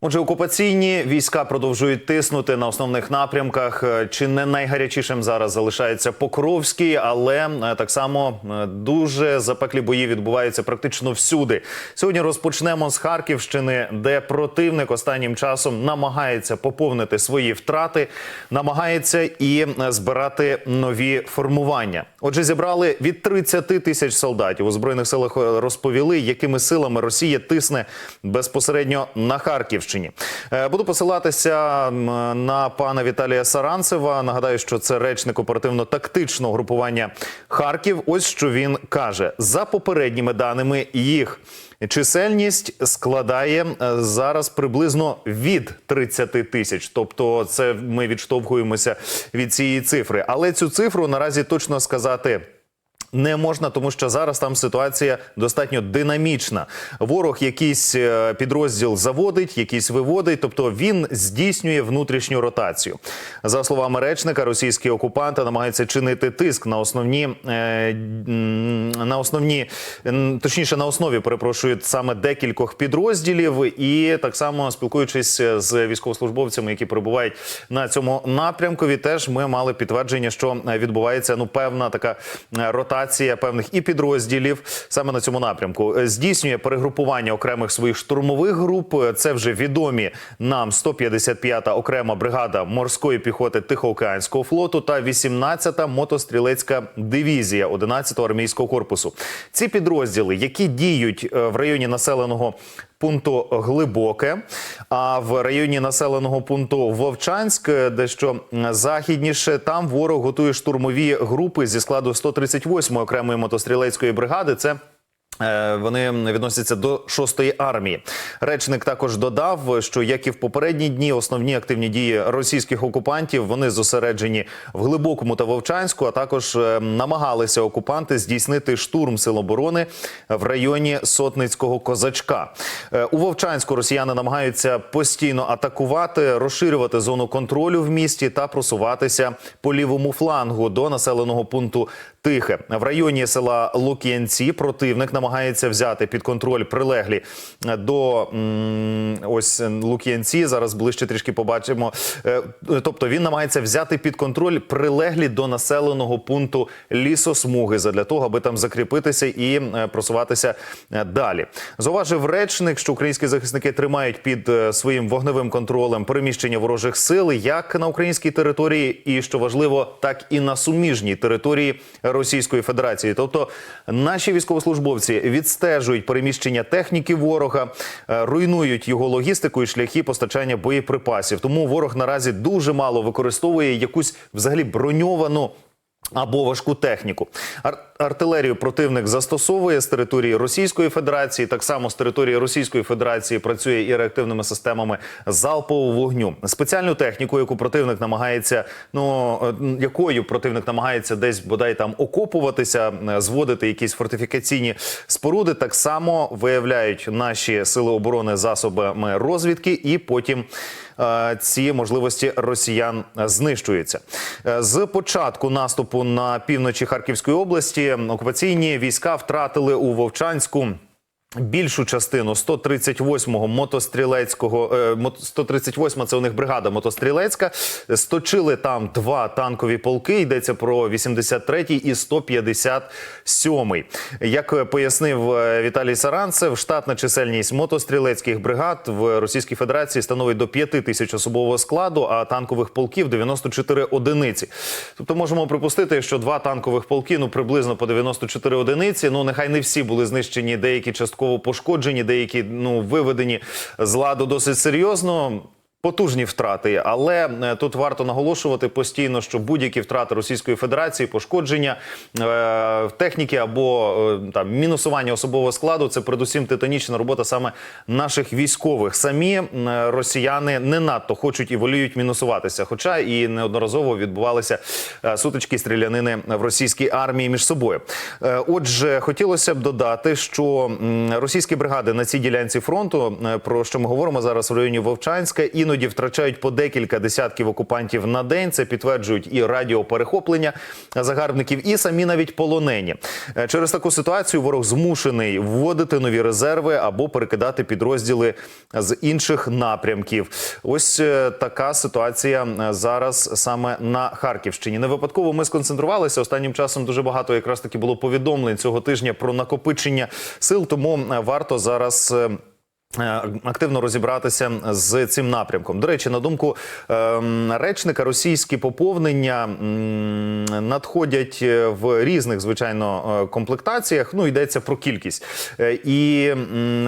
Отже, окупаційні війська продовжують тиснути на основних напрямках. Е, Чи не найгарячішим зараз залишається Покровський, але е, так само е, дуже запеклі бої відбуваються практично всюди. Сьогодні розпочнемо з Харківщини, де противник останнім часом намагається поповнити свої втрати, намагається і збирати нові формування. Отже, зібрали від 30 тисяч солдатів у збройних силах розповіли, якими силами Росія тисне безпосередньо на Харківщині. Е, Буду посилатися на пана Віталія Саранцева. Нагадаю, що це речник оперативно-тактичного групування Харків. Ось що він каже: за попередніми даними їх. Чисельність складає е, зараз приблизно від 30 тисяч. Тобто, це ми відштовхуємося від цієї цифри. Але цю цифру наразі точно сказати. Не можна, тому що зараз там ситуація достатньо динамічна. Ворог якийсь е, підрозділ заводить, якийсь виводить, тобто він здійснює внутрішню ротацію. За словами речника, російські окупанти намагаються чинити тиск на основні е, на основні, точніше на основі перепрошую саме декількох підрозділів, і так само спілкуючись з військовослужбовцями, які перебувають на цьому напрямкові, теж ми мали підтвердження, що е, відбувається ну певна така е, ротація певних і підрозділів саме на цьому напрямку. Е, Здійснює перегрупування окремих своїх штурмових груп. Е, Це вже відомі нам 155-та окрема бригада морської піхоти Тихоокеанського флоту та 18-та мотострілецька дивізія 11-го армійського корпусу. Ці підрозділи, які діють е, в районі населеного пункту Глибоке, а в районі населеного пункту Вовчанськ, е, дещо західніше, там ворог готує штурмові групи зі складу 138-ї окремої мотострілецької бригади. Це Вони відносяться до 6-ї армії. Речник також додав, що як і в попередні дні, основні активні дії російських окупантів вони зосереджені в глибокому та Вовчанську. А також е, намагалися окупанти здійснити штурм сил оборони в районі Сотницького козачка. Е, У Вовчанську росіяни намагаються постійно атакувати, розширювати зону контролю в місті та просуватися по лівому флангу до населеного пункту Тихе в районі села Лук'янці. Противник намагається взяти під контроль прилеглі до ось Лук'янці. Зараз ближче трішки побачимо. Е, Тобто він намагається взяти під контроль прилеглі до населеного пункту лісосмуги задля того, аби там закріпитися і е, просуватися е, далі. Зауважив речник, що українські захисники тримають під своїм вогневим контролем переміщення ворожих сил як на українській території, і що важливо, так і на суміжній території Російської Федерації. Тобто наші військовослужбовці відстежують переміщення техніки ворога, е, руйнують його логістику і шляхи постачання боєприпасів. Тому ворог наразі дуже мало використовує якусь взагалі броньовану. Або важку техніку. Ар- артилерію противник застосовує з території Російської Федерації. Так само з території Російської Федерації працює і реактивними системами залпового вогню. Спеціальну техніку, яку противник намагається, ну е, якою противник намагається десь бодай там окопуватися, зводити якісь фортифікаційні споруди. Так само виявляють наші сили оборони засобами розвідки, і потім ці можливості росіян знищуються. Е, З початку наступу на півночі Харківської області окупаційні війська втратили у Вовчанську. Більшу частину 138-го мотострілецького е, мот- 138 – це у них бригада мотострілецька. Сточили там два танкові полки. Йдеться про 83-й і 157-й. Як е, пояснив е, Віталій Саранцев, штатна чисельність мотострілецьких бригад в Російській Федерації становить до 5 тисяч особового складу, а танкових полків 94 одиниці. Тобто можемо припустити, що два танкових полки, ну приблизно по 94 одиниці. Ну нехай не всі були знищені, деякі частково пошкоджені, деякі ну виведені з ладу досить серйозно. Потужні втрати, але е, тут варто наголошувати постійно, що будь-які втрати Російської Федерації, пошкодження е, техніки або е, там мінусування особового складу це передусім титанічна робота саме наших військових. Самі росіяни не надто хочуть і воліють мінусуватися, хоча і неодноразово відбувалися сутички стрілянини в російській армії між собою. Отже, хотілося б додати, що російські бригади на цій ділянці фронту, про що ми говоримо зараз в районі Вовчанська, іноді іноді втрачають по декілька десятків окупантів на день. Це підтверджують і радіоперехоплення загарбників, і самі навіть полонені. Е, Через таку ситуацію ворог змушений вводити нові резерви або перекидати підрозділи з інших напрямків. Ось е, така ситуація е, зараз саме на Харківщині. Не випадково ми сконцентрувалися останнім часом. Дуже багато якраз таки було повідомлень цього тижня про накопичення сил. Тому варто зараз. Е, Активно розібратися з цим напрямком. До речі, на думку ем, речника, російські поповнення надходять е, в різних, звичайно, е, комплектаціях. Ну йдеться про кількість. І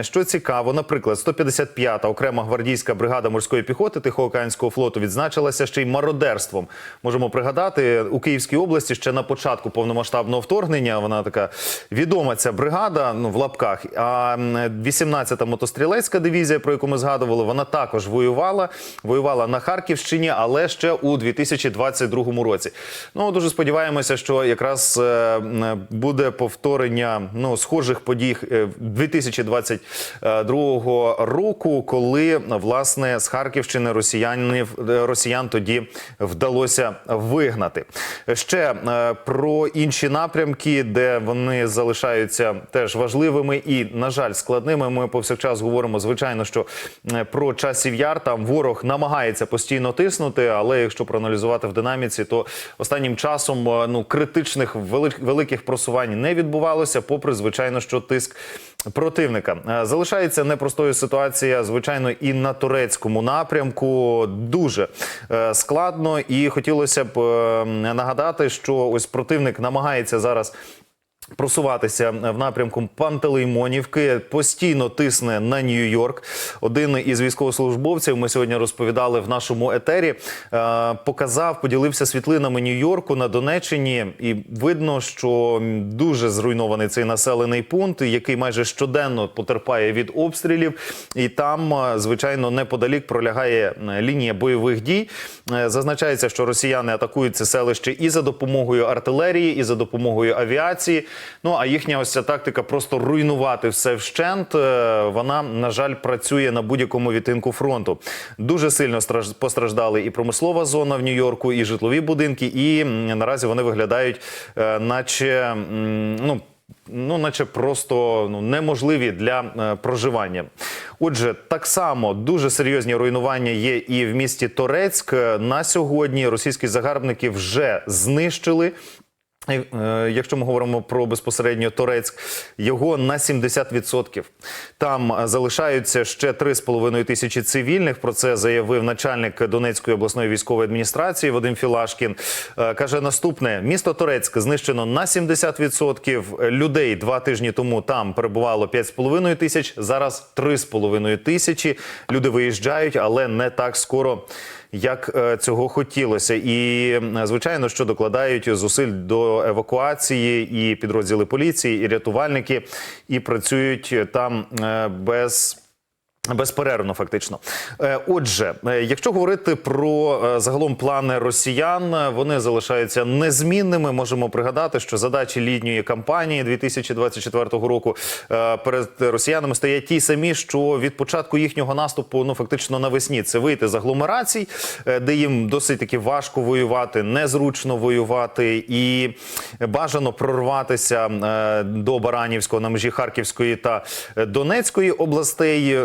що цікаво, наприклад, 155-та окрема гвардійська бригада морської піхоти Тихоокеанського флоту відзначилася ще й мародерством. Можемо пригадати у Київській області ще на початку повномасштабного вторгнення. Вона така відома ця бригада, ну в лапках. А 18-та мотострілецька дивізія, про яку ми згадували, вона також воювала. Воювала на Харківщині, але ще у 2022 році. Ну дуже сподіваємося, що якраз е, буде повторення ну схожих подій е, 2022 року, коли власне з Харківщини росіянів е, росіян тоді вдалося вигнати. Ще е, про інші напрямки, де вони залишаються теж важливими і, на жаль, складними. Ми повсякчас говоримо, звичайно, що е, про часів яр. Там ворог намагається постійно тиснути, але якщо проаналізувати в динаміці, то останнім часом е, ну критичних вели- великих просувань не відбувалося, попри звичайно, що тиск противника. Е, залишається непростою ситуація, звичайно, і на турецькому напрямку. Дуже складно, і хотілося б нагадати, що ось противник намагається зараз. Просуватися в напрямку Пантелеймонівки постійно тисне на Нью-Йорк. Один із військовослужбовців ми сьогодні розповідали в нашому етері. е, Показав, поділився світлинами Нью-Йорку на Донеччині, і видно, що дуже зруйнований цей населений пункт, який майже щоденно потерпає від обстрілів. І там, е, звичайно, неподалік пролягає е, лінія бойових дій. Зазначається, що росіяни атакують це селище і за допомогою артилерії, і за допомогою авіації. Ну а їхня ось ця тактика просто руйнувати все вщент. е, Вона на жаль працює на будь-якому відтинку фронту. Дуже сильно страж- постраждали і промислова зона в Нью-Йорку, і житлові будинки. І наразі вони виглядають, е, наче ну. Ну, наче просто ну неможливі для е, проживання. Отже, так само дуже серйозні руйнування є і в місті Торецьк. Е, На сьогодні російські загарбники вже знищили. Е, Якщо ми говоримо про безпосередньо Торецьк, його на 70%. Там е, залишаються ще 3,5 тисячі цивільних. Про це заявив начальник Донецької обласної військової адміністрації Вадим Філашкін. Е, Каже наступне: місто Торецьк знищено на 70%. Людей два тижні тому там перебувало 5,5 тисяч. Зараз 3,5 тисячі. Люди виїжджають, але не так скоро як е, цього хотілося. І звичайно, що докладають зусиль до евакуації і підрозділи поліції, і рятувальники, і працюють там е, без. Безперервно, фактично. Е, Отже, е, якщо говорити про е, загалом плани росіян, вони залишаються незмінними. Можемо пригадати, що задачі літньої кампанії 2024 року перед росіянами стоять ті самі, що від початку їхнього наступу, ну фактично навесні, це вийти з агломерацій, де їм досить таки важко воювати, незручно воювати, і бажано прорватися до Баранівського на межі Харківської та Донецької областей.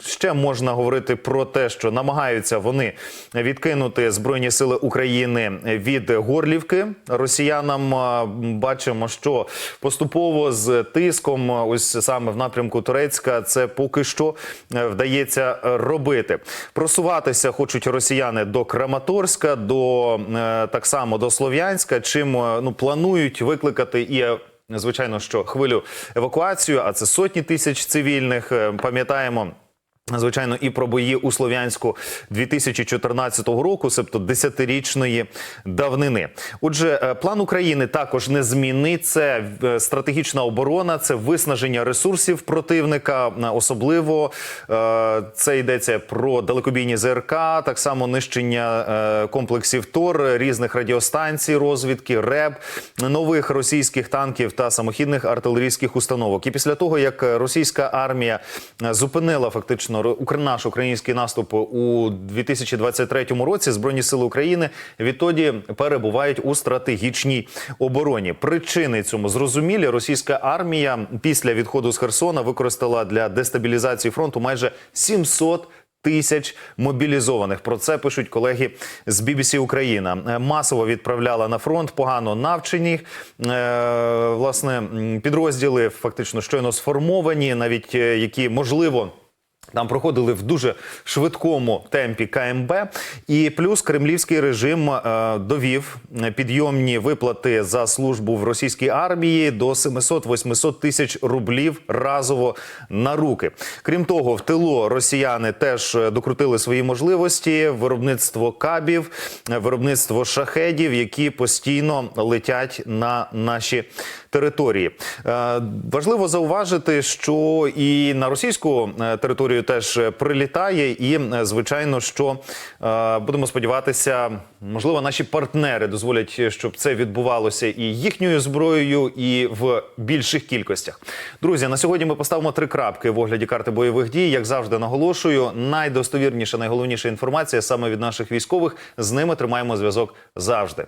Ще можна говорити про те, що намагаються вони відкинути збройні сили України від Горлівки. Росіянам бачимо, що поступово з тиском, ось саме в напрямку Турецька, це поки що е, вдається робити. Просуватися хочуть росіяни до Краматорська, до е, так само до Слов'янська. Чим е, ну планують викликати і. Звичайно, що хвилю евакуацію, а це сотні тисяч цивільних. Пам'ятаємо. Звичайно, і про бої у Слов'янську 2014 року, себто десятирічної давнини. Отже, е, план України також незмінний. Це е, стратегічна оборона, це виснаження ресурсів противника. Е, Особливо це йдеться про далекобійні ЗРК, так само нищення комплексів ТОР, різних радіостанцій, розвідки, РЕБ, нових російських танків та самохідних артилерійських установок. І після того, як російська армія зупинила фактично наш український наступ у 2023 році. Збройні сили України відтоді перебувають у стратегічній обороні. Причини цьому зрозумілі. Російська армія після відходу з Херсона використала для дестабілізації фронту майже 700 тисяч мобілізованих. Про це пишуть колеги з BBC Україна. Е, Масово відправляла на фронт погано навчені е, власне підрозділи, фактично щойно сформовані, навіть е, які можливо. Там проходили в дуже швидкому темпі КМБ, і плюс кремлівський режим е, довів підйомні виплати за службу в російській армії до 700-800 тисяч рублів разово на руки. Крім того, в тилу росіяни теж е, докрутили свої можливості: виробництво кабів, е, виробництво шахедів, які постійно летять на наші території. Важливо зауважити, що і на російську е, територію теж е, прилітає, і е, звичайно, що е, будемо сподіватися, можливо, наші партнери дозволять, щоб це відбувалося і їхньою зброєю, і в більших кількостях. Друзі, на сьогодні ми поставимо три крапки в огляді карти бойових дій. Як завжди, наголошую, найдостовірніша, найголовніша інформація саме від наших військових. З ними тримаємо зв'язок завжди.